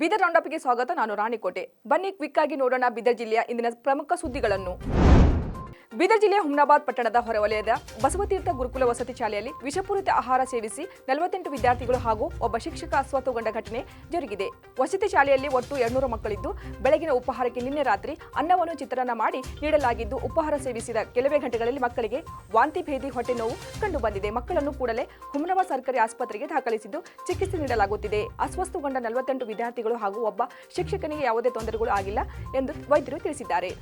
ಬೀದರ್ ರೌಂಡಪ್ಗೆ ಸ್ವಾಗತ ನಾನು ರಾಣಿಕೋಟೆ. ಬನ್ನಿ ಕ್ವಿಕ್ ಆಗಿ ನೋಡೋಣ ಬೀದರ್ ಜಿಲ್ಲೆಯ ಇಂದಿನ ಪ್ರಮುಖ ಸುದ್ದಿಗಳನ್ನು. ಬೀದರ್ ಜಿಲ್ಲೆಯ ಹುಮ್ನಾಬಾದ್ ಪಟ್ಟಣದ ಹೊರವಲಯದ ಬಸವತೀರ್ಥ ಗುರುಕುಲ ವಸತಿ ಶಾಲೆಯಲ್ಲಿ ವಿಷಪೂರಿತ ಆಹಾರ ಸೇವಿಸಿ ನಲವತ್ತೆಂಟು ವಿದ್ಯಾರ್ಥಿಗಳು ಹಾಗೂ ಒಬ್ಬ ಶಿಕ್ಷಕ ಅಸ್ವಸ್ಥಗೊಂಡ ಘಟನೆ ಜರುಗಿದೆ. ವಸತಿ ಶಾಲೆಯಲ್ಲಿ ಒಟ್ಟು ಎರಡ್ನೂರು ಮಕ್ಕಳಿದ್ದು ಬೆಳಗಿನ ಉಪಹಾರಕ್ಕೆ ನಿನ್ನೆ ರಾತ್ರಿ ಅನ್ನವನ್ನು ಚಿತ್ರಣ ಮಾಡಿ ನೀಡಲಾಗಿದ್ದು ಉಪಹಾರ ಸೇವಿಸಿದ ಕೆಲವೇ ಗಂಟೆಗಳಲ್ಲಿ ಮಕ್ಕಳಿಗೆ ವಾಂತಿ ಭೇದಿ ಹೊಟ್ಟೆ ನೋವು ಕಂಡುಬಂದಿದೆ ಮಕ್ಕಳನ್ನು ಕೂಡಲೇ ಹುಮ್ನಾಬಾದ್ ಸರ್ಕಾರಿ ಆಸ್ಪತ್ರೆಗೆ ದಾಖಲಿಸಿದ್ದು ಚಿಕಿತ್ಸೆ ನೀಡಲಾಗುತ್ತಿದೆ. ಅಸ್ವಸ್ಥಗೊಂಡ ನಲವತ್ತೆಂಟು ವಿದ್ಯಾರ್ಥಿಗಳು ಹಾಗೂ ಒಬ್ಬ ಶಿಕ್ಷಕನಿಗೆ ಯಾವುದೇ ತೊಂದರೆಗಳು ಆಗಿಲ್ಲ ಎಂದು ವೈದ್ಯರು ತಿಳಿಸಿದ್ದಾರೆ.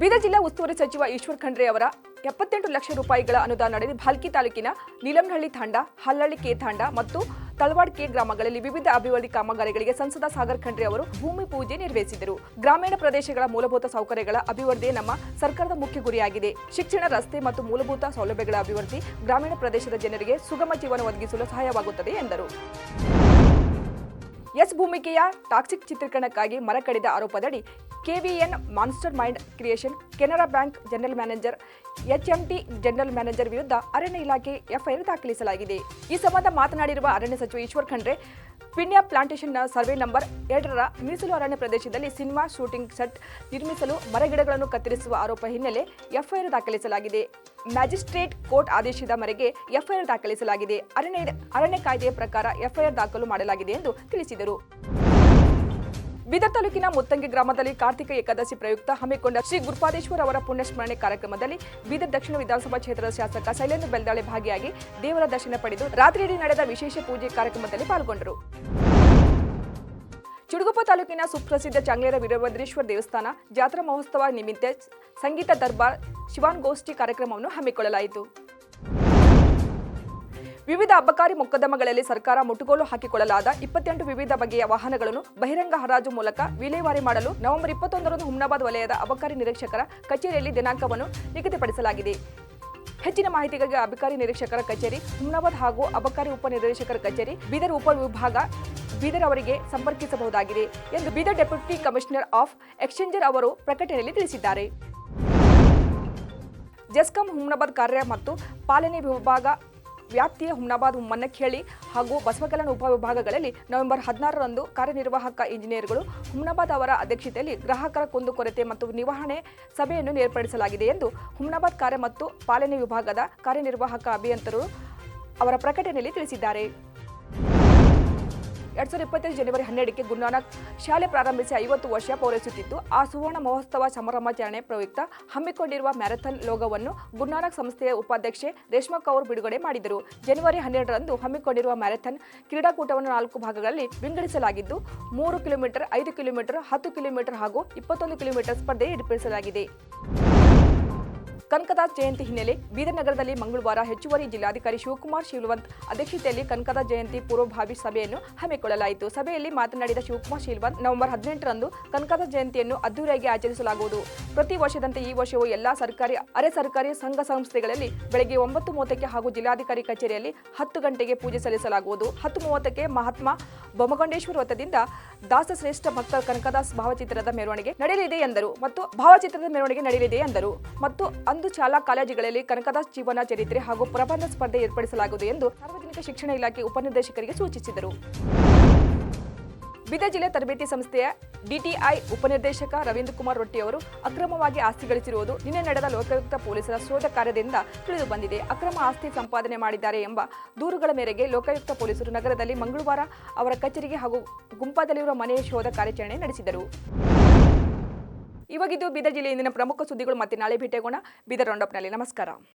ಬೀದರ್ ಜಿಲ್ಲಾ ಉಸ್ತುವಾರಿ ಸಚಿವ ಈಶ್ವರ್ ಖಂಡ್ರೆ ಅವರ ಎಪ್ಪತ್ತೆಂಟು ಲಕ್ಷ ರೂಪಾಯಿಗಳ ಅನುದಾನದಲ್ಲಿ ಭಾಲ್ಕಿ ತಾಲೂಕಿನ ನೀಲಂಹಳ್ಳಿ ತಾಂಡ ಹಲ್ಲಳ್ಳಿ ಕೆ ತಾಂಡ ಮತ್ತು ತಳವಾಡ್ ಕೆ ಗ್ರಾಮಗಳಲ್ಲಿ ವಿವಿಧ ಅಭಿವೃದ್ಧಿ ಕಾಮಗಾರಿಗಳಿಗೆ ಸಂಸದ ಸಾಗರ್ ಖಂಡ್ರೆ ಅವರು ಭೂಮಿ ಪೂಜೆ ನೆರವೇರಿಸಿದರು ಗ್ರಾಮೀಣ ಪ್ರದೇಶಗಳ ಮೂಲಭೂತ ಸೌಕರ್ಯಗಳ ಅಭಿವೃದ್ಧಿ ನಮ್ಮ ಸರ್ಕಾರದ ಮುಖ್ಯ ಗುರಿಯಾಗಿದೆ. ಶಿಕ್ಷಣ, ರಸ್ತೆ ಮತ್ತು ಮೂಲಭೂತ ಸೌಲಭ್ಯಗಳ ಅಭಿವೃದ್ಧಿ ಗ್ರಾಮೀಣ ಪ್ರದೇಶದ ಜನರಿಗೆ ಸುಗಮ ಜೀವನ ಒದಗಿಸಲು ಸಹಾಯವಾಗುತ್ತದೆ ಎಂದರು. ಎಸ್ ಭೂಮಿಕೆಯ ಟಾಕ್ಸಿಕ್ ಚಿತ್ರೀಕರಣಕ್ಕಾಗಿ ಮರ ಕಡಿದ ಆರೋಪದಡಿ KVN monster mind creation, Canara bank general manager, HMT general manager ವಿರುದ್ಧ ಅರಣ್ಯ ಇಲಾಖೆ ಎಫ್ಐಆರ್ ದಾಖಲಿಸಲಾಗಿದೆ. ಈ ಸಂಬಂಧ ಮಾತನಾಡಿರುವ ಅರಣ್ಯ ಸಚಿವ ಈಶ್ವರ್ ಖಂಡ್ರೆ, ಪಿಣ್ಯ ಪ್ಲಾಂಟೇಷನ್ನ ಸರ್ವೆ ನಂಬರ್ ಎರಡರ ಮೀಸಲು ಅರಣ್ಯ ಪ್ರದೇಶದಲ್ಲಿ ಸಿನಿಮಾ ಶೂಟಿಂಗ್ ಸೆಟ್ ನಿರ್ಮಿಸಲು ಮರಗಿಡಗಳನ್ನು ಕತ್ತರಿಸುವ ಆರೋಪ ಹಿನ್ನೆಲೆ ಎಫ್ಐಆರ್ ದಾಖಲಿಸಲಾಗಿದೆ. ಮ್ಯಾಜಿಸ್ಟ್ರೇಟ್ ಕೋರ್ಟ್ ಆದೇಶದ ಮೇರೆಗೆ ಎಫ್ಐಆರ್ ದಾಖಲಿಸಲಾಗಿದೆ. ಅರಣ್ಯ ಅರಣ್ಯ ಕಾಯ್ದೆಯ ಪ್ರಕಾರ ಎಫ್ಐಆರ್ ದಾಖಲು ಮಾಡಲಾಗಿದೆ ಎಂದು ತಿಳಿಸಿದರು. ಬೀದರ್ ತಾಲೂಕಿನ ಮುತ್ತಂಗಿ ಗ್ರಾಮದಲ್ಲಿ ಕಾರ್ತಿಕ ಏಕಾದಶಿ ಪ್ರಯುಕ್ತ ಹಮ್ಮಿಕೊಂಡ ಶ್ರೀ ಗುರುಪಾದೇಶ್ವರ ಅವರ ಪುಣ್ಯಸ್ಮರಣೆ ಕಾರ್ಯಕ್ರಮದಲ್ಲಿ ಬೀದರ್ ದಕ್ಷಿಣ ವಿಧಾನಸಭಾ ಕ್ಷೇತ್ರದ ಶಾಸಕ ಶೈಲೇಂದ್ರ ಬೆಲ್ದಾಳೆ ಭಾಗಿಯಾಗಿ ದೇವರ ದರ್ಶನ ಪಡೆದು ರಾತ್ರಿಯಿಡೀ ನಡೆದ ವಿಶೇಷ ಪೂಜೆ ಕಾರ್ಯಕ್ರಮದಲ್ಲಿ ಪಾಲ್ಗೊಂಡರು. ಚುಡುಗುಪ್ಪ ತಾಲೂಕಿನ ಸುಪ್ರಸಿದ್ಧ ಚಾಂಗ್ಲೇರ ವೀರಭದ್ರೇಶ್ವರ ದೇವಸ್ಥಾನ ಜಾತ್ರಾ ಮಹೋತ್ಸವ ನಿಮಿತ್ತ ಸಂಗೀತ ದರ್ಬಾರ್ ಶಿವಾನ್ಗೋಷ್ಠಿ ಕಾರ್ಯಕ್ರಮವನ್ನು ಹಮ್ಮಿಕೊಳ್ಳಲಾಯಿತು. ವಿವಿಧ ಅಬಕಾರಿ ಮೊಕದ್ದಮಗಳಲ್ಲಿ ಸರ್ಕಾರ ಮುಟ್ಟುಗೋಲು ಹಾಕಿಕೊಳ್ಳಲಾದ ಇಪ್ಪತ್ತೆಂಟು ವಿವಿಧ ಬಗೆಯ ವಾಹನಗಳನ್ನು ಬಹಿರಂಗ ಹರಾಜು ಮೂಲಕ ವಿಲೇವಾರಿ ಮಾಡಲು ನವೆಂಬರ್ ಇಪ್ಪತ್ತೊಂದರಂದು ಹುಮ್ನಾಬಾದ್ ವಲಯದ ಅಬಕಾರಿ ನಿರೀಕ್ಷಕರ ಕಚೇರಿಯಲ್ಲಿ ದಿನಾಂಕವನ್ನು ನಿಗದಿಪಡಿಸಲಾಗಿದೆ. ಹೆಚ್ಚಿನ ಮಾಹಿತಿಗಾಗಿ ಅಬಕಾರಿ ನಿರೀಕ್ಷಕರ ಕಚೇರಿ ಹುಮ್ನಾಬಾದ್ ಹಾಗೂ ಅಬಕಾರಿ ಉಪನಿರ್ದೇಶಕರ ಕಚೇರಿ, ಬೀದರ್ ಉಪವಿಭಾಗ ಬೀದರ್ ಅವರಿಗೆ ಸಂಪರ್ಕಿಸಬಹುದಾಗಿದೆ ಎಂದು Bidar deputy commissioner of exchanger ಅವರು ಪ್ರಕಟಣೆಯಲ್ಲಿ ತಿಳಿಸಿದ್ದಾರೆ. ಜೆಸ್ಕಾಂ ಹುಮ್ನಾಬಾದ್ ಕಾರ್ಯ ಮತ್ತು ಪಾಲನೆ ವಿಭಾಗ ವ್ಯಾಪ್ತಿಯ ಹುಮ್ನಾಬಾದ್ ಮನ್ನಖೇಳಿ ಹಾಗೂ ಬಸವಕಲ್ಯಾಣ ಉಪವಿಭಾಗಗಳಲ್ಲಿ ನವೆಂಬರ್ ಹದಿನಾರರಂದು ಕಾರ್ಯನಿರ್ವಾಹಕ ಇಂಜಿನಿಯರ್ಗಳು ಹುಮ್ನಾಬಾದ್ ಅವರ ಅಧ್ಯಕ್ಷತೆಯಲ್ಲಿ ಗ್ರಾಹಕರ ಕುಂದುಕೊರತೆ ಮತ್ತು ನಿರ್ವಹಣೆ ಸಭೆಯನ್ನು ಏರ್ಪಡಿಸಲಾಗಿದೆ ಎಂದು ಹುಮ್ನಾಬಾದ್ ಕಾರ್ಯ ಮತ್ತು ಪಾಲನೆ ವಿಭಾಗದ ಕಾರ್ಯನಿರ್ವಾಹಕ ಅಭಿಯಂತರರು ಅವರ ಪ್ರಕಟಣೆಯಲ್ಲಿ ತಿಳಿಸಿದ್ದಾರೆ. ಎರಡ್ ಸಾವಿರದ ಇಪ್ಪತ್ತೈದು ಜನವರಿ ಹನ್ನೆರಡಕ್ಕೆ ಗುರುನಾನಕ್ ಶಾಲೆ ಪ್ರಾರಂಭಿಸಿ ಐವತ್ತು ವರ್ಷ ಪೂರೈಸುತ್ತಿದ್ದು, ಆ ಸುವರ್ಣ ಮಹೋತ್ಸವ ಸಮಾರಂಭಾಚರಣೆ ಪ್ರಯುಕ್ತ ಹಮ್ಮಿಕೊಂಡಿರುವ ಮ್ಯಾರಥಾನ್ ಲೋಗವನ್ನು ಗುರುನಾನಕ್ ಸಂಸ್ಥೆಯ ಉಪಾಧ್ಯಕ್ಷೆ ರೇಷ್ಮಾ ಕೌರ್ ಬಿಡುಗಡೆ ಮಾಡಿದರು. ಜನವರಿ ಹನ್ನೆರಡರಂದು ಹಮ್ಮಿಕೊಂಡಿರುವ ಮ್ಯಾರಥಾನ್ ಕ್ರೀಡಾಕೂಟವನ್ನು ನಾಲ್ಕು ಭಾಗಗಳಲ್ಲಿ ವಿಂಗಡಿಸಲಾಗಿದ್ದು, ಮೂರು ಕಿಲೋಮೀಟರ್, ಐದು ಕಿಲೋಮೀಟರ್, ಹತ್ತು ಕಿಲೋಮೀಟರ್ ಹಾಗೂ ಇಪ್ಪತ್ತೊಂದು ಕಿಲೋಮೀಟರ್ ಸ್ಪರ್ಧೆ ಏರ್ಪಡಿಸಲಾಗಿದೆ. ಕನಕದಾಸ್ ಜಯಂತಿ ಹಿನ್ನೆಲೆ ಬೀದರ್ ನಗರದಲ್ಲಿ ಮಂಗಳವಾರ ಹೆಚ್ಚುವರಿ ಜಿಲ್ಲಾಧಿಕಾರಿ ಶಿವಕುಮಾರ್ ಶಿಲ್ವಂತ್ ಅಧ್ಯಕ್ಷತೆಯಲ್ಲಿ ಕನಕದಾಸ್ ಜಯಂತಿ ಪೂರ್ವಭಾವಿ ಸಭೆಯನ್ನು ಹಮ್ಮಿಕೊಳ್ಳಲಾಯಿತು. ಸಭೆಯಲ್ಲಿ ಮಾತನಾಡಿದ ಶಿವಕುಮಾರ್ ಶಿಲ್ವಂತ್ ನವೆಂಬರ್ ಹದಿನೆಂಟರಂದು ಕನಕದಾಸ್ ಜಯಂತಿಯನ್ನು ಅದ್ದೂರಿಯಾಗಿ ಆಚರಿಸಲಾಗುವುದು. ಪ್ರತಿ ವರ್ಷದಂತೆ ಈ ವರ್ಷವೂ ಎಲ್ಲಾ ಸರ್ಕಾರಿ, ಅರೆ ಸರ್ಕಾರಿ ಸಂಘ ಸಂಸ್ಥೆಗಳಲ್ಲಿ ಬೆಳಗ್ಗೆ ಒಂಬತ್ತು ಮೂವತ್ತಕ್ಕೆ ಹಾಗೂ ಜಿಲ್ಲಾಧಿಕಾರಿ ಕಚೇರಿಯಲ್ಲಿ ಹತ್ತು ಗಂಟೆಗೆ ಪೂಜೆ ಸಲ್ಲಿಸಲಾಗುವುದು. ಹತ್ತು ಮೂವತ್ತಕ್ಕೆ ಮಹಾತ್ಮ ಬೊಮ್ಮಗೊಂಡೇಶ್ವರ ವೃತ್ತದಿಂದ ದಾಸಶ್ರೇಷ್ಠ ಭಕ್ತ ಕನಕದಾಸ್ ಭಾವಚಿತ್ರದ ಮೆರವಣಿಗೆ ನಡೆಯಲಿದೆ ಎಂದರು. ಮತ್ತು ಭಾವಚಿತ್ರದ ಮೆರವಣಿಗೆ ನಡೆಯಲಿದೆ ಎಂದರು. ಮತ್ತು ಅಂದು ಶಾಲಾ ಕಾಲೇಜುಗಳಲ್ಲಿ ಕನಕದಾಸ್ ಜೀವನ ಚರಿತ್ರೆ ಹಾಗೂ ಪ್ರಬಂಧ ಸ್ಪರ್ಧೆ ಏರ್ಪಡಿಸಲಾಗುವುದು ಎಂದು ಸಾರ್ವಜನಿಕ ಶಿಕ್ಷಣ ಇಲಾಖೆ ಉಪನಿರ್ದೇಶಕರಿಗೆ ಸೂಚಿಸಿದರು. ಬೀದರ್ ಜಿಲ್ಲೆ ತರಬೇತಿ ಸಂಸ್ಥೆಯ ಡಿಟಿಐ ಉಪನಿರ್ದೇಶಕ ರವೀಂದ್ರ ಕುಮಾರ್ ರೊಟ್ಟಿಯವರು ಅಕ್ರಮವಾಗಿ ಆಸ್ತಿ ಗಳಿಸಿರುವುದು ನಿನ್ನೆ ನಡೆದ ಲೋಕಾಯುಕ್ತ ಪೊಲೀಸರ ಶೋಧ ಕಾರ್ಯದಿಂದ ತಿಳಿದು ಬಂದಿದೆ. ಅಕ್ರಮ ಆಸ್ತಿ ಸಂಪಾದನೆ ಮಾಡಿದ್ದಾರೆ ಎಂಬ ದೂರುಗಳ ಮೇರೆಗೆ ಲೋಕಾಯುಕ್ತ ಪೊಲೀಸರು ನಗರದಲ್ಲಿ ಮಂಗಳವಾರ ಅವರ ಕಚೇರಿಗೆ ಹಾಗೂ ಗುಂಪಾದಲ್ಲಿರುವ ಮನೆಯ ಶೋಧ ಕಾರ್ಯಾಚರಣೆ ನಡೆಸಿದರು. ಇವಾಗಿದ್ದು ಬೀದರ್ ಜಿಲ್ಲೆಯ ಇಂದಿನ ಪ್ರಮುಖ ಸುದ್ದಿಗಳು ಮತ್ತೆ ನಾಳೆ ಭೇಟಿಯಾಗೋಣ. ಬೀದರ್ ರೌಂಡಪ್ನಲ್ಲಿ ನಮಸ್ಕಾರ.